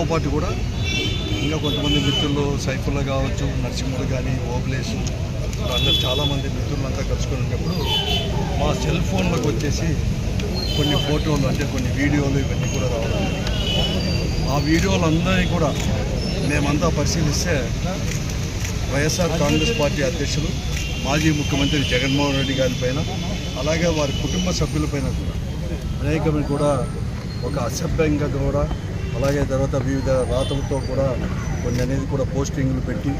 తో పాటు కూడా ఇంకా కొంతమంది మిత్రులు సైఫుల్లా కావచ్చు నరసింహులు కానీ ఓబ్లేసు అందరు చాలామంది మిత్రులంతా కలుసుకొని ఉన్నప్పుడు మా సెల్ ఫోన్లకు వచ్చేసి కొన్ని ఫోటోలు అంటే కొన్ని వీడియోలు ఇవన్నీ కూడా రావడం ఆ వీడియోలందరినీ కూడా మేమంతా పరిశీలిస్తే వైఎస్ఆర్ కాంగ్రెస్ పార్టీ అధ్యక్షులు మాజీ ముఖ్యమంత్రి జగన్మోహన్ రెడ్డి గారి పైన అలాగే వారి కుటుంబ సభ్యులపైన కూడా అనేకమైన కూడా ఒక అసభ్యంగా కూడా అలాగే తర్వాత వివిధ రాతలతో కూడా కొన్ని అనేది కూడా పోస్టింగ్లు పెట్టి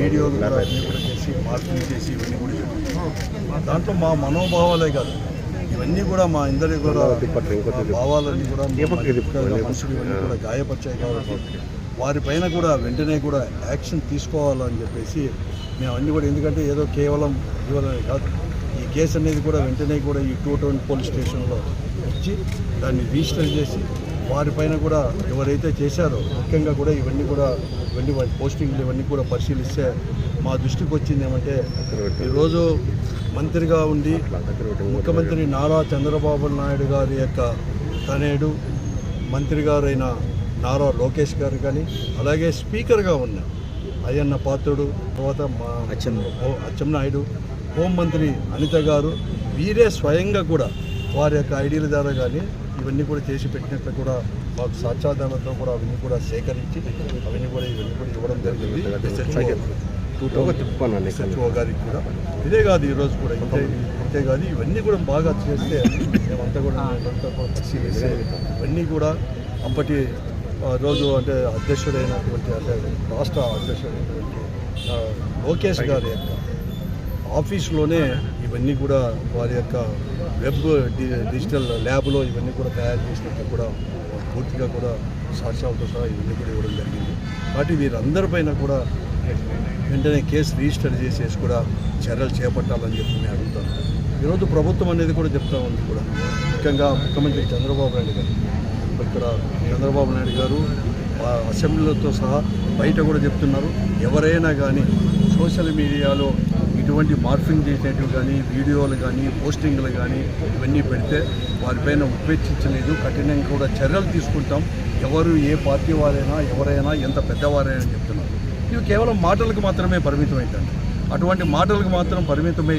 వీడియోలు కూడా అన్నీ కూడా చేసి మార్పులు చేసి ఇవన్నీ కూడా దాంట్లో మా మనోభావాలే కాదు. ఇవన్నీ కూడా మా అందరి కూడా భావాలన్నీ కూడా మా మనసులు ఇవన్నీ కూడా గాయపరిచాయి కాబట్టి వారిపైన కూడా వెంటనే కూడా యాక్షన్ తీసుకోవాలని చెప్పేసి మేము అన్నీ కూడా ఎందుకంటే ఏదో కేవలం ఇవ్వాలని కాదు. ఈ కేసు అనేది కూడా వెంటనే కూడా ఈ టూ టౌన్ పోలీస్ స్టేషన్లో ఇచ్చి దాన్ని రిజిస్టర్ చేసి వారిపైన కూడా ఎవరైతే చేశారో ముఖ్యంగా కూడా ఇవన్నీ కూడా ఇవన్నీ వారి పోస్టింగ్లు ఇవన్నీ కూడా పరిశీలిస్తే మా దృష్టికి వచ్చింది ఏమంటే ఈరోజు మంత్రిగా ఉండి ముఖ్యమంత్రి నారా చంద్రబాబు నాయుడు గారి యొక్క తనేడు మంత్రి గారైన నారా లోకేష్ గారు కానీ అలాగే స్పీకర్గా ఉన్న అయ్యన్న పాత్రుడు తర్వాత మా అచ్చెన్నాయుడు. హోంమంత్రి అనిత గారు వీరే స్వయంగా కూడా వారి యొక్క ఐడీల ద్వారా కానీ ఇవన్నీ కూడా చేసి పెట్టినట్లు కూడా మాకు సాక్ష్యాధారాలతో కూడా అవన్నీ కూడా సేకరించి అవన్నీ కూడా ఇవన్నీ కూడా ఇవ్వడం జరిగింది. గారికి కూడా. ఇదే కాదు ఈరోజు కూడా ఇంతే ఇంతే కాదు ఇవన్నీ కూడా బాగా చేస్తే మేమంతా కూడా మేమంతా కూడా పరిశీలిస్తే ఇవన్నీ కూడా అప్పటి ఆ, రోజు అంటే అధ్యక్షుడైనటువంటి అంటే రాష్ట్ర అధ్యక్షుడైనటువంటి లోకేష్ గారి యొక్క ఆఫీస్లోనే ఇవన్నీ కూడా వారి యొక్క వెబ్ డి- డిజిటల్ ల్యాబ్లో ఇవన్నీ కూడా తయారు చేసినట్టు కూడా పూర్తిగా కూడా సాక్ష్యాలతో సహా ఇవన్నీ కూడా ఇవ్వడం జరిగింది. కాబట్టి వీరందరిపైన కూడా వెంటనే కేసు రిజిస్టర్ చేసేసి కూడా చర్యలు చేపట్టాలని చెప్పి నేను అడుగుతాను. ఈరోజు ప్రభుత్వం అనేది కూడా చెప్తా ఉంది కూడా. ముఖ్యంగా ముఖ్యమంత్రి చంద్రబాబు నాయుడు గారు. ఇక్కడ చంద్రబాబు నాయుడు గారు అసెంబ్లీలతో సహా బయట కూడా చెప్తున్నారు. ఎవరైనా కానీ సోషల్ మీడియాలో ఇటువంటి మార్ఫింగ్ చేసేటివి కానీ వీడియోలు కానీ పోస్టింగ్లు కానీ ఇవన్నీ పెడితే వారిపైన ఉపేక్షించలేదు. కఠినంగా కూడా చర్యలు తీసుకుంటాం. ఎవరు ఏ పార్టీ వారైనా ఎవరైనా ఎంత పెద్దవారైనా చెప్తున్నారు ఇవి కేవలం మాటలకు మాత్రమే పరిమితమైందండి అటువంటి మాటలకు మాత్రం పరిమితమై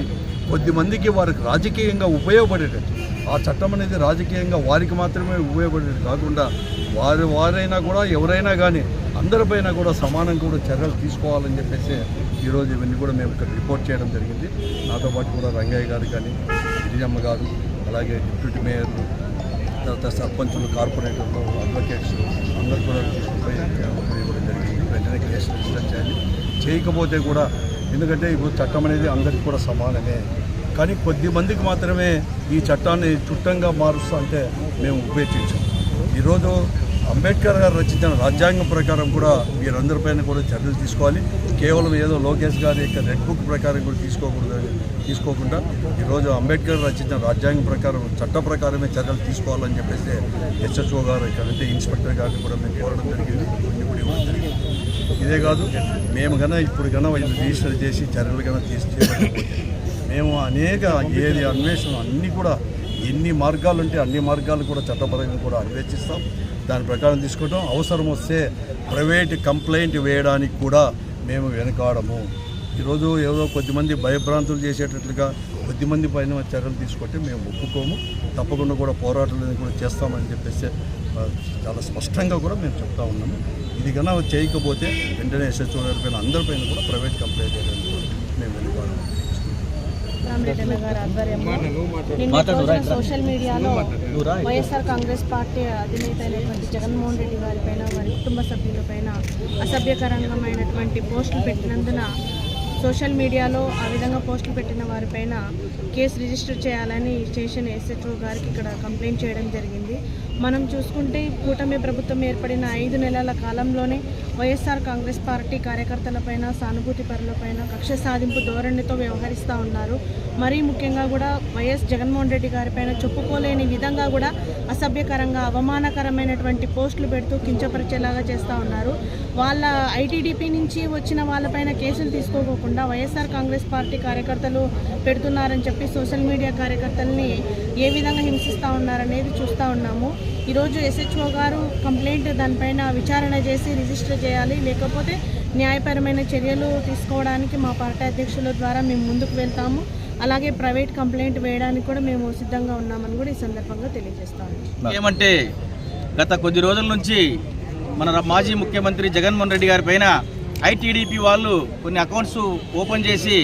కొద్ది మందికి వారికి రాజకీయంగా ఉపయోగపడేటట్టు. ఆ చట్టం అనేది రాజకీయంగా వారికి మాత్రమే ఉపయోగపడేది కాకుండా వారు వారైనా కూడా ఎవరైనా కానీ అందరిపైన కూడా సమానం కూడా చర్యలు తీసుకోవాలని చెప్పేసి ఈరోజు ఇవన్నీ కూడా మేము ఇక్కడ రిపోర్ట్ చేయడం జరిగింది. నాతో పాటు కూడా రంగయ్య గారు కానీ గిరిజమ్మ గారు అలాగే డిప్యూటీ మేయర్లు తర్వాత సర్పంచులు కార్పొరేటర్లు అడ్వకేట్స్ అందరూ కూడా తీసుకుపోయి ఇవ్వడం జరిగింది. వెంటనే కేసు రిజిస్టర్ చేయాలి. చేయకపోతే కూడా ఎందుకంటే ఇప్పుడు చట్టం అనేది అందరికీ కూడా సమానమే. కానీ కొద్ది మందికి మాత్రమే ఈ చట్టాన్ని చుట్టంగా మారుస్తా అంటే మేము ఉపేక్షించాం. ఈరోజు అంబేద్కర్ గారు రచించిన రాజ్యాంగం ప్రకారం కూడా వీరందరిపైన కూడా చర్యలు తీసుకోవాలి. కేవలం ఏదో లోకేష్ గారి యొక్క రెడ్ బుక్ ప్రకారం కూడా తీసుకోకూడదు తీసుకోకుండా ఈరోజు అంబేద్కర్ రచించిన రాజ్యాంగం ప్రకారం చట్ట ప్రకారమే చర్యలు తీసుకోవాలని చెప్పేసి హెచ్ఎస్ఓ గారు ఇక్కడైతే ఇన్స్పెక్టర్ గారిని కూడా మేము కోరడం జరిగింది. కొన్ని కూడా ఇవ్వడం జరిగింది. ఇదే కాదు మేము కన్నా ఇప్పుడు కన్నా వీళ్ళు రిజిస్టర్ చేసి చర్యలు కన్నా తీసి మేము అనేక ఏది అన్వేషణ అన్నీ కూడా ఎన్ని మార్గాలు ఉంటే అన్ని మార్గాలు కూడా చట్టపరంగా కూడా అన్వేషిస్తాం. దాని ప్రకారం తీసుకుంటాం. అవసరం వస్తే ప్రైవేట్ కంప్లైంట్ వేయడానికి కూడా మేము వెనకాడము. ఈరోజు ఏదో కొద్దిమంది భయభ్రాంతులు చేసేటట్లుగా కొద్దిమంది పైన చర్యలు తీసుకుంటే మేము ఒప్పుకోము. తప్పకుండా కూడా పోరాటాలను కూడా చేస్తామని చెప్పేసి చాలా స్పష్టంగా కూడా మేము చెప్తా ఉన్నాము. ఇది కన్నా చేయకపోతే వెంటనే ఎస్ఎస్ఓ గారి పైన అందరిపైన కూడా ప్రైవేట్ కంప్లైంట్ చేయడానికి మేము మేము రామరెడ్డి గారి ఆధ్వర్యంలో సోషల్ మీడియాలో వైఎస్ఆర్ కాంగ్రెస్ పార్టీ అధినేత అయినటువంటి జగన్మోహన్ రెడ్డి గారి పైన వారి కుటుంబ సభ్యులపైన అసభ్యకరంగమైనటువంటి పోస్టులు పెట్టినందున సోషల్ మీడియాలో ఆ విధంగా పోస్టులు పెట్టిన వారిపైన కేసు రిజిస్టర్ చేయాలని స్టేషన్ ఎస్హెచ్ఓ గారికి ఇక్కడ కంప్లైంట్ చేయడం జరిగింది. మనం చూసుకుంటే కూటమి ప్రభుత్వం ఏర్పడిన ఐదు నెలల కాలంలోనే వైఎస్ఆర్ కాంగ్రెస్ పార్టీ కార్యకర్తలపైన సానుభూతి పరులపైన కక్ష సాధింపు ధోరణితో వ్యవహరిస్తూ ఉన్నారు. మరీ ముఖ్యంగా కూడా వైఎస్ జగన్మోహన్ రెడ్డి గారిపైన చెప్పుకోలేని విధంగా కూడా అసభ్యకరంగా అవమానకరమైనటువంటి పోస్టులు పెడుతూ కించపరిచేలాగా చేస్తూ ఉన్నారు. వాళ్ళ ఐటీడీపీ నుంచి వచ్చిన వాళ్ళపైన కేసులు తీసుకోకుండా వైఎస్ఆర్ కాంగ్రెస్ పార్టీ కార్యకర్తలు పెడుతున్నారని చెప్పి సోషల్ మీడియా కార్యకర్తల్ని ఏ విధంగా హింసిస్తూ ఉన్నారనేది చూస్తూ ఉన్నాము. ఈరోజు ఎస్హెచ్ఓ గారు కంప్లైంట్ దానిపైన విచారణ చేసి రిజిస్టర్ చేయాలి లేకపోతే న్యాయపరమైన చర్యలు తీసుకోవడానికి మా పార్టీ అధ్యక్షుల ద్వారా మేము ముందుకు వెళ్తాము. అలాగే ప్రైవేట్ కంప్లైంట్ వేయడానికి కూడా మేము సిద్ధంగా ఉన్నామని కూడా ఈ సందర్భంగా తెలియజేస్తాము ఏమంటే గత కొద్ది రోజుల నుంచి మన మాజీ ముఖ్యమంత్రి జగన్మోహన్ రెడ్డి గారి పైన ఐటీడీపీ వాళ్ళు కొన్ని అకౌంట్స్ ఓపెన్ చేసి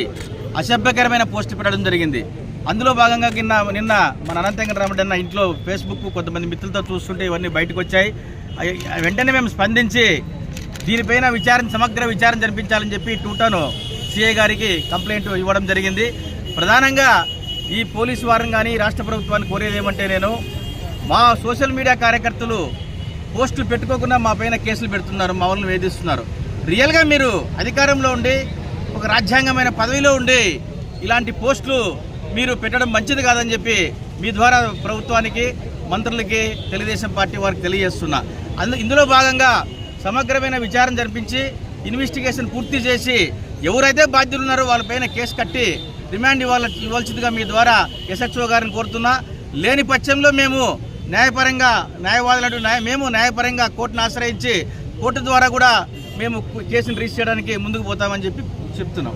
అసభ్యకరమైన పోస్ట్ పెట్టడం జరిగింది. అందులో భాగంగా నిన్న నిన్న మన అనంత అన్న ఇంట్లో ఫేస్బుక్ కొంతమంది మిత్రులతో చూస్తుంటే ఇవన్నీ బయటకు వచ్చాయి. వెంటనే మేము స్పందించి దీనిపైన విచారణ సమగ్ర విచారణ జరిపించాలని చెప్పి టూటాను సిఐ గారికి కంప్లైంట్ ఇవ్వడం జరిగింది. ప్రధానంగా ఈ పోలీసు వారిని కానీ రాష్ట్ర ప్రభుత్వాన్ని కోరేది ఏమంటే నేను మా సోషల్ మీడియా కార్యకర్తలు పోస్టులు పెట్టుకోకుండా మా పైన కేసులు పెడుతున్నారు మా వాళ్ళని వేధిస్తున్నారు. రియల్గా మీరు అధికారంలో ఉండి ఒక రాజ్యాంగమైన పదవిలో ఉండి ఇలాంటి పోస్టులు మీరు పెట్టడం మంచిది కాదని చెప్పి మీ ద్వారా ప్రభుత్వానికి మంత్రులకి తెలుగుదేశం పార్టీ వారికి తెలియజేస్తున్నా. అందు ఇందులో భాగంగా సమగ్రమైన విచారణ జరిపించి ఇన్వెస్టిగేషన్ పూర్తి చేసి ఎవరైతే బాధ్యులు ఉన్నారో వాళ్ళపైన కేసు కట్టి రిమాండ్ ఇవ్వాల ఇవ్వాల్సిందిగా మీ ద్వారా ఎస్హెచ్ఓ గారిని కోరుతున్నా. లేని పక్షంలో మేము న్యాయపరంగా న్యాయవాదులు న్యాయ మేము న్యాయపరంగా కోర్టును ఆశ్రయించి కోర్టు ద్వారా కూడా మేము కేసును రీచ్ చేయడానికి ముందుకు పోతామని చెప్పి చెప్తున్నాం.